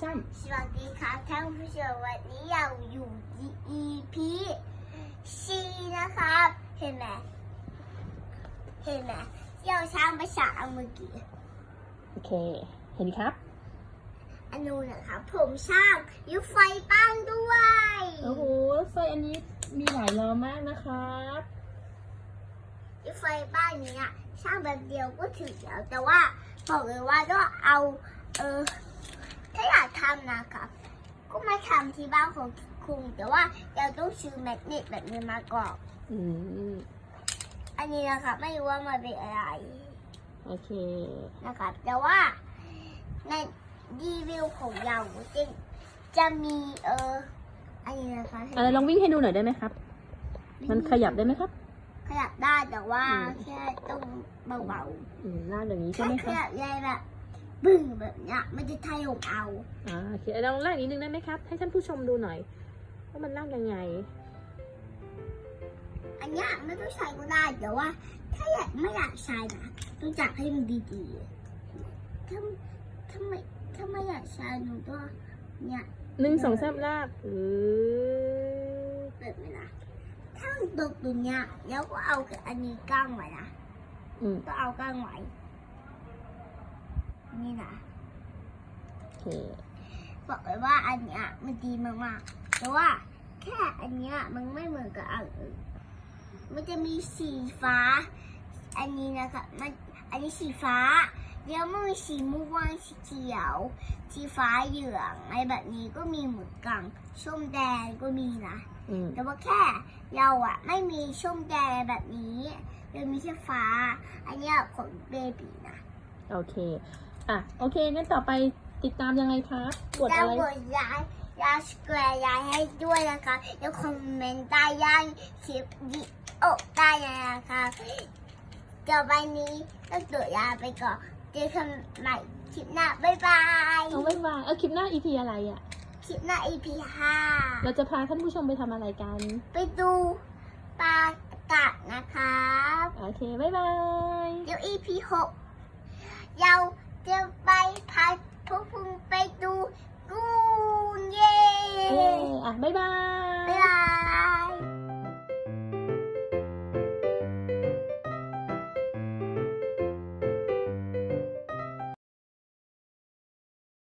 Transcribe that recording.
ช่สวัสดีครับท่านผู้ชมวันนี้เราอยู่ที่ EP ซีนะครับ เห็นไหมเห็นไหมที่เราช้างภาษาเมื่อกี้ำโอเค เห็นครับ อันนู้นนะครับผมช่างยุไฟปั้งด้วยโอ้โหรถไฟอันนี้มีหลายล้อมากนะครับยุไฟปั้งเนี้ยช่างแบบเดียวก็ถึงแล้วแต่ว่าบอกเลยว่าก็เอาเออถ้าอยาก ทำนะครับ ก็มาทำที่บ้านของคุณแต่ว่าเราต้องซื้อแมกเนตแบบนี้มาก่อนอืมอันนี้นะครับ ไม่รู้ว่ามันเป็นอะไร โอเค นะครับ แต่ว่าในรีวิวของเราจะจะมีเอออันนี้นะคะอะไรลองวิ่งให้ดูหน่อยได้ไหมครับ มันขยับได้ไหมครับ ขยับได้แต่ว่าอืมแค่ต้องเบาอืมลากอย่างนี้ๆใช่ถ้าไหมขครับยับใหญ่แบบ บึ้งแบบเนี้ยมันจะทายงเอาอ่าโอเคลองลากนิดนึงได้ไหมครับ ให้ท่านผู้ชมดูหน่อยว่ามันลากยังไง อันเนี้ยไม่ต้องใช้ก็ได้แต่ว่า ถ้าอยากไม่อยากใช้นะต้องจับให้มันดีๆถ้าถ้าไม่ถ้าไม่อยากใช้หนูก็เนี่ยหนึ่งสองสามลากอือเปิดไหมนะถ้ามันตกตรงเนี้ยแล้วก็เอากับอันนี้กั้งไว้นะอืมก็เอากั้งไว้ นี่นะโอเคบอกเลยว่าอันเนี้ยมันดีมากๆ แต่ว่าแค่อันเนี้ยมันไม่เหมือนกับอันอื่น มันจะมีสีฟ้า อันนี้นะคะมันอันนี้สีฟ้าเดี๋ยวมันมีสีม่วงสีเขียว สีฟ้าเหลืองอะไรแบบนี้ก็มีเหมือนกันส้มแดงก็มีนะอืมแต่ว่าแค่เราอะไม่มีส้มแดงแบบนี้เรามีแค่ฟ้า อันเนี้ยของเบบีนะ โอเค อะโอเคงั้นต่อไปติดตามยังไงครับกดแล้วอะไรกดย้ายย้ายสแควร์ย้ายให้ด้วยนะคะแล้วคอมเมนต์ใต้ย่างคลิปวิดีโอได้เลยนะคะต่อไปนี้ต้องตัวลาไปก่อนเจอกันใหม่คลิปหน้าบ๊ายบายเอาไว้วางเอาคลิปหน้า EP อะไรอะ คลิปหน้า EP ห้าเราจะพาท่านผู้ชมไปทำอะไรกัน ไปดูปลากัดนะครับโอเค บ๊ายบาย เดี๋ยว EP หกเรา จะ